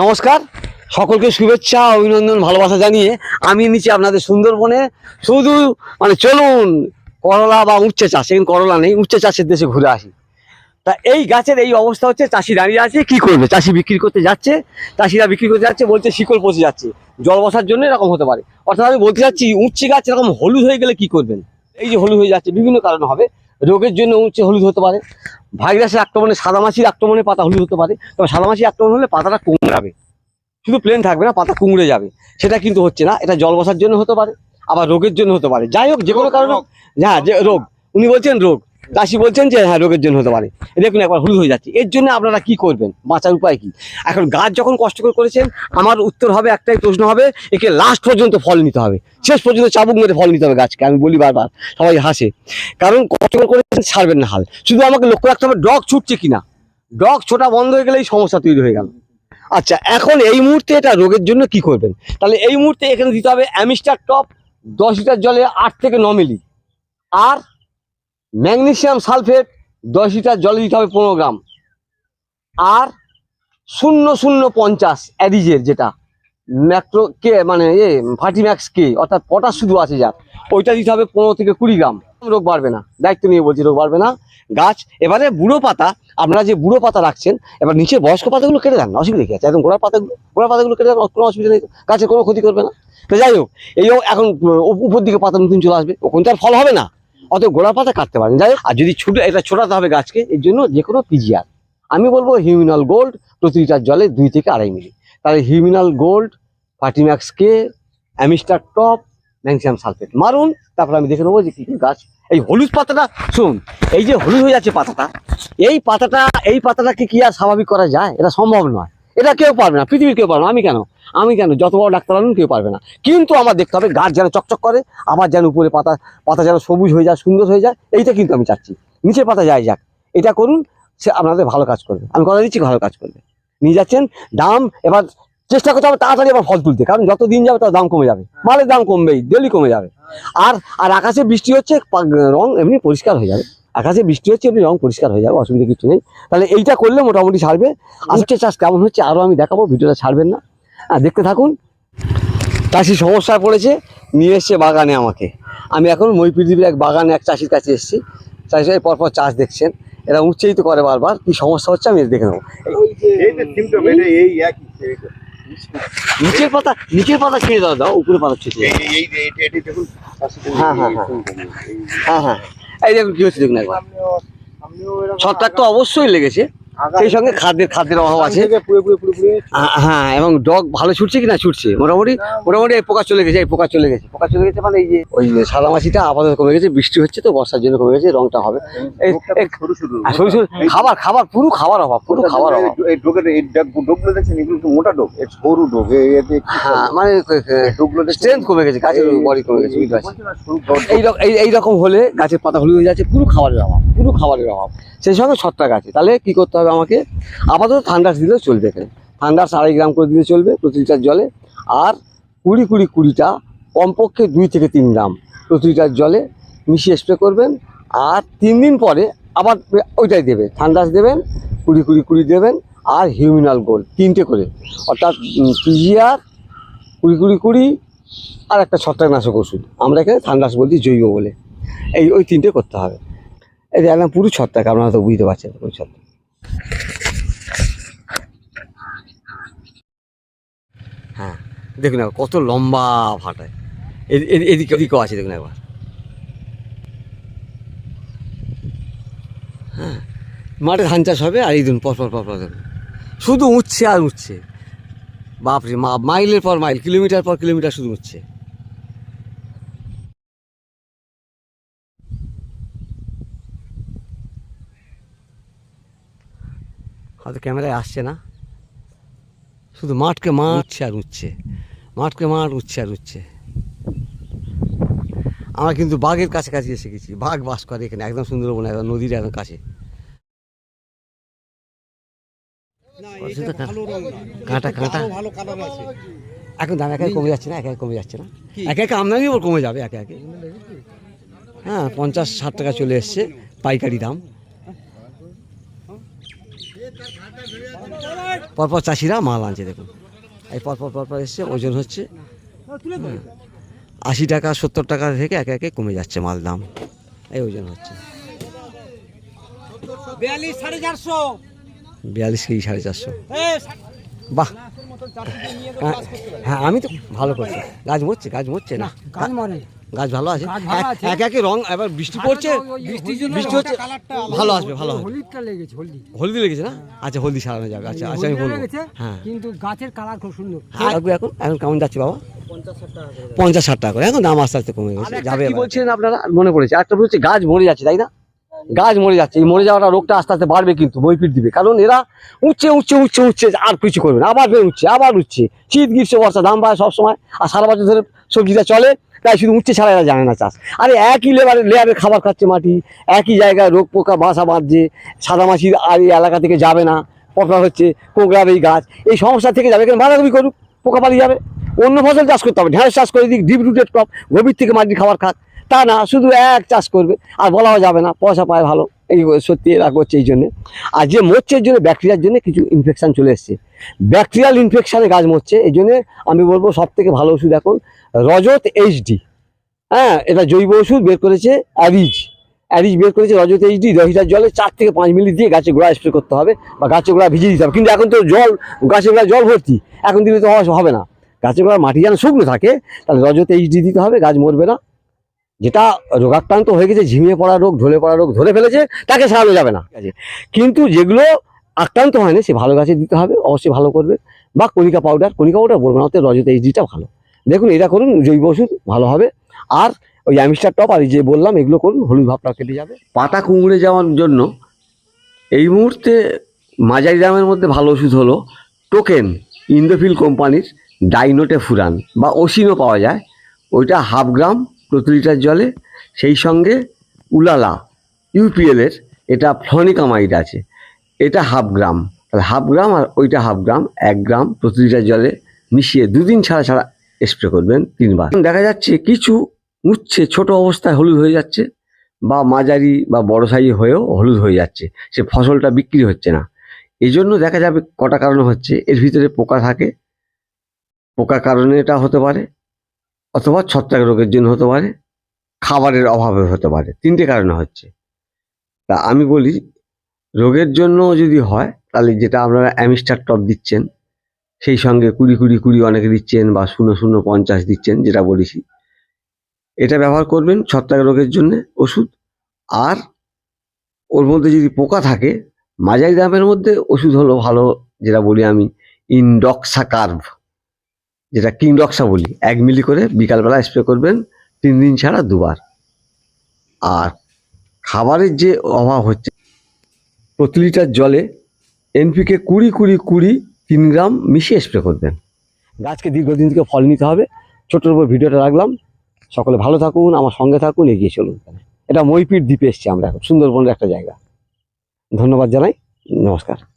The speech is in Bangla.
নমস্কার। সকলকে শুভেচ্ছা অভিনন্দন, ভালোবাসা জানিয়ে আমি নিচে আপনাদের সুন্দরবনে। শুধু মানে চলুন, করলা বা উচ্ছে চাষ, এখানে করলা নেই, উচ্ছে চাষের দেশে ঘুরে আসি। তা এই গাছের এই অবস্থা হচ্ছে, চাষি দাঁড়িয়ে আছে, কি করবে? চাষি বিক্রি করতে যাচ্ছে, চাষিরা বিক্রি করতে যাচ্ছে, বলছে শিকড় পচে যাচ্ছে। জল বসার জন্য এরকম হতে পারে। অর্থাৎ আমি বলতে চাচ্ছি, উচ্ছে গাছ এরকম হলুদ হয়ে গেলে কি করবেন? এই যে হলুদ হয়ে যাচ্ছে, বিভিন্ন কারণে হবে। রোগের জন্য উঁচে হলুদ হতে পারে ভাইরাসের আক্রমণে সাদামাছির আক্রমণে পাতা হলুদ হতে পারে তবে সাদামাছির আক্রমণ হলে পাতাটা কুমড়াবে। শুধু প্লেন থাকবে না পাতা কুমড়ে যাবে। সেটা কিন্তু হচ্ছে না এটা জল বসার জন্য হতে পারে আবার রোগের জন্য হতে পারে। যাই হোক যে কোনো কারণে হ্যাঁ যে রোগ। উনি বলছেন রোগ। চাষি বলছেন যে হ্যাঁ রোগের জন্য হতে পারে। দেখুন, একবার হলুদ হয়ে যাচ্ছে। এর জন্য আপনারা কি করবেন? বাঁচার উপায় কি? এখন গাছ যখন কষ্ট করে করেছেন, আমার উত্তর হবে, একটাই প্রশ্ন হবে, একে লাস্ট পর্যন্ত ফল নিতে হবে। শেষ পর্যন্ত চাবুক মেরে ফল নিতে হবে গাছকে। আমি বলি বারবার, সবাই হাসে। কারণ কষ্ট করে করেছেন ছাড়বেন না হাল। শুধু আমাকে লক্ষ্য রাখতে হবে, ডগ ছুটছে কিনা? ডগ ছোটা বন্ধ হয়ে গেলেই সমস্যা তৈরি হয়ে গেল। আচ্ছা এখন এই মুহূর্তে এটা রোগের জন্য কি করবেন? তাহলে এই মুহূর্তে এখানে দিতে হবে অ্যামিস্টার টপ, দশ লিটার জলে আট থেকে ন মিলি। আর ম্যাগনেসিয়াম সালফেট দশ লিটার জলে দিতে হবে পনেরো গ্রাম। আর শূন্য শূন্য পঞ্চাশ অ্যাডিজের যেটা ম্যাক্রো কে মানে এ ফার্টিম্যাক্স কে অর্থাৎ পটাশ শুধু আছে যার ওইটা দিতে হবে পনেরো থেকে কুড়ি গ্রাম। রোগ বাড়বে না দায়িত্ব নিয়ে বলছি রোগ বাড়বে না। গাছ এবারে বুড়ো পাতা আপনারা যে বুড়ো পাতা রাখছেন এবার নিচে বয়স্ক পাতাগুলো কেটে দেন না, অসুবিধা কি আছে? একদম গোড়ার পাতাগুলো গোড়ার পাতাগুলো কেটে দেন কোনো অসুবিধা নেই। গাছের কোনো ক্ষতি করবে না। তো যাই হোক এই এখন উপ- উপর দিকে পাতা নতুন চলে আসবে ওখান তো আর ফল হবে না। অত গোড়া পাতা কাটতে পারেন। যাই আর যদি ছোটো এটা ছোটাতে হবে গাছকে, এর জন্য যে কোনো পিজিআর আমি বলব হিউমিনাল গোল্ড প্রতি লিটার জলে দুই থেকে আড়াই মিলি। তাহলে হিউমিনাল গোল্ড ফার্টিম্যাক্স কে অ্যামিস্টার টপ ম্যাগনেসিয়াম সালফেট মারুন, তারপর আমি দেখে নেব যে কি গাছ। এই হলুদ পাতাটা শুন এই যে হলুদ হয়ে যাচ্ছে পাতাটা, এই পাতাটা, এই পাতাটাকে কি আর স্বাভাবিক করা যায়? এটা সম্ভব নয়। এটা কেউ পারবে না, পৃথিবীর কেউ পারবে না। আমি কেন? আমি কেন? যত বড় ডাক্তার আনুন, কেউ পারবে না। কিন্তু আমার দেখতে হবে গাছ যেন চকচক করে, আমার যেন উপরে পাতা পাতা যেন সবুজ হয়ে যায়, সুন্দর হয়ে যায়, এইটা কিন্তু আমি চাচ্ছি। নিচের পাতা যায় যাক, এটা করুন, সে আপনাদের ভালো কাজ করবে। আমি কথা দিচ্ছি, ভালো কাজ করবে। নিয়ে যাচ্ছেন, দাম এবার চেষ্টা করতে হবে তাড়াতাড়ি আবার ফল তুলতে, কারণ যত দিন যাবে তত দাম কমে যাবে। মালের দাম কমবেই ডেলি কমে যাবে। আর আর আকাশে বৃষ্টি হচ্ছে রং এমনি পরিষ্কার হয়ে যাবে। আকাশে বৃষ্টি হচ্ছে এমনি রং পরিষ্কার হয়ে যাবে অসুবিধা কিছু নেই। তাহলে এইটা করলে মোটামুটি ছাড়বে। উচ্ছে চাষ কেমন হচ্ছে আরও আমি দেখাবো ভিডিওটা ছাড়বেন না। আর দেখতে থাকুন। চাষি সমস্যায় পড়েছে নিয়ে এসছে বাগানে আমাকে। আমি এখন মই পৃথিবীর এক বাগানে এক চাষির কাছে এসেছি। চাষি পরপর চাষ দেখছেন। এরা উচ্চেই তো করে বারবার কি সমস্যা হচ্ছে আমি দেখে নেব। নিচের পাতা নিচের পাতা ছেড়ে দাও দাও উপরে পাতা ছেড়ে দাও। এই- এই- এই যে এটা- এটা দেখুন, আসলে এই- হ্যাঁ, হ্যাঁ, হ্যাঁ। হ্যাঁ হ্যাঁ। এই দেখুন কি হচ্ছে দেখুন একবার। ছত্রাক তো অবশ্যই লেগেছে। সেই সঙ্গে খাদ্যের খাদ্যের অভাব আছে। হ্যাঁ এবং ডগ ভালো ছুটছে কিনা ছুটছে। মোটামুটি মোটামুটি এই পোকা চলে গেছে এই পোকা চলে গেছে। পোকা চলে গেছে মানে এই যে ওই যে সাদা মাছিটা আপাতত কমে গেছে বৃষ্টি হচ্ছে তো বর্ষার জন্য কমে গেছে রংটা হবে। সরু সরু। সরু খাবার খাবার পুরো খাবার অভাব পুরো খাবার অভাব। এই ডোগের এই ডগ- ডোগগুলো দেখছেন এগুলো তো মোটা ডোগ এর সরু ডোগ হ্যাঁ মানে ডোগগুলো স্ট্রেংথ কমে গেছে গাছের বডি কমে গেছে। এই রকম এইরকম হলে গাছের পাতা হলুদ হয়ে যাচ্ছে পুরো খাবারের অভাব পুরো খাবারের অভাব। সেই সঙ্গে ছত্রাক আছে। তাহলে কি করতে হবে আমাকে? আপাতত ঠান্ডাস দিলেও চলবে এখানে। ঠান্ডাস আড়াই গ্রাম করে দিলে চলবে প্রতি লিটার জলে। আর কুড়ি কুড়ি কুড়িটা, কমপক্ষে দুই থেকে তিন গ্রাম প্রতি লিটার জলে মিশিয়ে স্প্রে করবেন। আর তিন দিন পরে আবার ওইটাই দেবে ঠান্ডাস দেবেন, কুড়ি কুড়ি কুড়ি দেবেন, আর হিউমিনাল গোল্ড তিনটে করে। অর্থাৎ পিজিআর কুড়ি কুড়ি কুড়ি, আর একটা ছত্রাকনাশক ওষুধ। আমরা এখানে ঠান্ডাস বলছি জৈব বলে। এই, ওই তিনটে করতে হবে। একদম পুরো ছত্রাক, আপনারা তো বুঝতে পারছেন ওই ছত্রাক। হ্যাঁ দেখুন একবার, কত লম্বা ফাটায় এদি- এদি- এদিকে এদিকেও আছে, দেখুন একবার। হ্যাঁ মাঠে ধান চাষ হবে, আর এই দিন পর পর পর পর দেখুন শুধু উঠছে আর উঠছে। বাপরে মাইলের পর মাইল, কিলোমিটার পর কিলোমিটার শুধু উঠছে। হয়তো ক্যামেরায় আসছে না। শুধু মাঠকে মাঠ। উঠছে আর উঠছে মাঠকে মাঠ উঠছে আর উঠছে আমরা কিন্তু বাঘের কাছাকাছি এসে গেছি। বাঘ বাস করে এখানে একদম সুন্দরবন একদম নদীর একদম কাছে। কাঁটা কাঁটা। এখন দাম একে কমে যাচ্ছে না একে একে কমে যাচ্ছে না। একে একে আমদানি ওর কমে যাবে একে একে। হ্যাঁ পঞ্চাশ ষাট টাকা চলে এসছে পাইকারি দাম। পরপর চাষিরা মাল আনছে দেখুন। এই পরপর পরপর এসছে ওজন হচ্ছে আশি টাকা সত্তর টাকা থেকে একে একে কমে যাচ্ছে মাল দাম। এই ওজন হচ্ছে। বিয়াল্লিশ সাড়ে চারশো। বিয়াল্লিশ কেজি সাড়ে চারশো। বাহ! হ্যাঁ। হ্যাঁ আমি তো ভালো করছি। গাছ মরছে গাছ মরছে না। গাছ মরে গাছ ভালো আছে। এক- একই একে রং এবার বৃষ্টি পড়ছে বৃষ্টি হচ্ছে ভালো আসবে ভালো আসবে। হলুদটা লেগেছে হলদি। হলদি লেগেছে না? আচ্ছা হলদি সারানো যাবে আচ্ছা আচ্ছা আমি বলব। হ্যাঁ। কিন্তু গাছের কালার খুব সুন্দর। হ্যাঁ এখন এখন কেমন যাচ্ছে বাবা? পঞ্চাশ ষাট টাকা করে। এখন দাম আস্তে আস্তে কমে গেছে যাবে কি বলছেন আপনারা? মনে পড়েছে একটা হচ্ছে গাছ মরে যাচ্ছে তাই না? গাছ মরে যাচ্ছে, এই মরে যাওয়াটা রোগটা আস্তে আস্তে বাড়বে কিন্তু বইপিট দিবে। কারণ এরা উঠছে উঠছে উঠছে উঠছে আর কিছু করবে না, আবার ফের উঠছে, আবার উঠছে। শীত, গ্রীষ্ম, বর্ষা, দাম বাড়ে সবসময়, আর সারা বছর ধরে সবজিটা চলে, তাই শুধু উঠছে ছাড়া এরা জানে না চাষ। আরে একই লেবারে, লেয়ারের খাবার খাচ্ছে মাটি, একই জায়গায় রোগ পোকা, বাসা বাঁধছে সাদা মাছি আর এই এলাকা থেকে যাবে না, পটলা হচ্ছে কোঁকড়ার এই গাছ, এই সমস্যা থেকে যাবে এখানে বাঁধাকপি করুক, পোকা পালিয়ে যাবে। অন্য ফসল চাষ করতে হবে, ঢেঁড়স চাষ করে দিক ডিপ রুটেড ক্রপ, গভীর থেকে মাটির খাবার খাক তা না, শুধু এক চাষ করবে, আর বলাও যাবে না, পয়সা পায় ভালো, এই সত্যি এরা করছে এই জন্যে। আর যে মরছে জন্য ব্যাকটেরিয়ার জন্য কিছু ইনফেকশান চলে এসছে। ব্যাকটেরিয়াল ইনফেকশানে গাছ মরছে, এই জন্যে আমি বলব সব থেকে ভালো ওষুধ এখন রজত এইচডি হ্যাঁ এটা জৈব ওষুধ বের করেছে অ্যারিজ অ্যারিজ বের করেছে রজত এইচডি দশ লিটার জলে চার থেকে পাঁচ মিলি দিয়ে গাছের গোড়া স্প্রে করতে হবে, বা গাছের গোড়া ভিজিয়ে দিতে হবে। কিন্তু এখন তো জল, গাছে গোড়া জল ভর্তি, এখন দিলে তো হবে না। গাছের গোড়া মাটি যেন শুকনো থাকে, তাহলে রজত এইচডি দিতে হবে, গাছ মরবে না। যেটা রোগাক্রান্ত হয়ে গেছে, ঝিমিয়ে পড়া রোগ, ঢলে পড়া রোগ, ধরে ফেলেছে, তাকে সারানো যাবে না? কিন্তু যেগুলো আক্রান্ত হয়নি, সে ভালো গাছে দিতে হবে, অবশ্যই ভালো করবে। বা কণিকা পাউডার কণিকা পাউডার বলব না রজত এইচডিটা ভালো। দেখুন, এটা করুন, জৈব ওষুধ, ভালো হবে। আর ওই অ্যামিস্টার টপ আর যে বললাম, এগুলো করুন, হলুদ ভাবটা কেটে যাবে। পাতা কুমড়ে যাওয়ার জন্য এই মুহূর্তে মাঝারি দামের মধ্যে ভালো ওষুধ হলো টোকেন ইন্দোফিল কোম্পানির ডাইনোটে ফুরান বা ওসিনও পাওয়া যায়। ওইটা হাফ গ্রাম প্রতি লিটার জলে, সেই সঙ্গে উলালা ইউপিএলের এটা ফ্লনিকামাইড আছে। এটা হাফ গ্রাম। তাহলে হাফ গ্রাম আর ওইটা হাফ গ্রাম, এক গ্রাম প্রতি লিটার জলে মিশিয়ে দুদিন ছাড়া ছাড়া স্প্রে করবেন তিনবার। দেখা যাচ্ছে কিছু উচ্ছে ছোট অবস্থায় হলুদ হয়ে যাচ্ছে বা মাঝারি বা বড় সাইজ হয়েও হলুদ হয়ে যাচ্ছে। সে ফসলটা বিক্রি হচ্ছে না। এই জন্য দেখা যাবে কটা কারণ হচ্ছে। এর ভিতরে পোকা থাকে। পোকার কারণে এটা হতে পারে। অথবা ছত্রাক রোগের জন্য হতে পারে, খাবারের অভাবে হতে পারে। তিনটে কারণে হচ্ছে। তা আমি বলি, রোগের জন্য যদি হয়, তাহলে যেটা আপনারা অ্যামিস্টার টপ দিচ্ছেন, সেই সঙ্গে কুড়ি কুড়ি কুড়ি অনেকে দিচ্ছেন বা শূন্য শূন্য পঞ্চাশ দিচ্ছেন, যেটা বলেছি এটা ব্যবহার করবেন ছত্রাক রোগের জন্য ওষুধ। আর ওর মধ্যে যদি পোকা থাকে, মাঝারি দামের মধ্যে ওষুধ হলো ভালো, যেটা বলি আমি ইনডক্সা কার্ভ যেটা কিংডক্সা বলি এক মিলি করে বিকালবেলা স্প্রে করবেন, তিন দিন ছাড়া দুবার। আর খাবারের যে অভাব হচ্ছে, প্রতি লিটার জলে এনপিকে কুড়ি কুড়ি কুড়ি তিন গ্রাম মিশিয়ে স্প্রে করবেন। গাছকে দীর্ঘদিন থেকে ফল নিতে হবে। ছোটোর উপর ভিডিওটা রাখলাম। সকলে ভালো থাকুন, আমার সঙ্গে থাকুন, এগিয়ে চলুন। এটা মইপির দ্বীপে এসছি আমরা এখন, সুন্দরবনের একটা জায়গা। ধন্যবাদ জানাই। নমস্কার।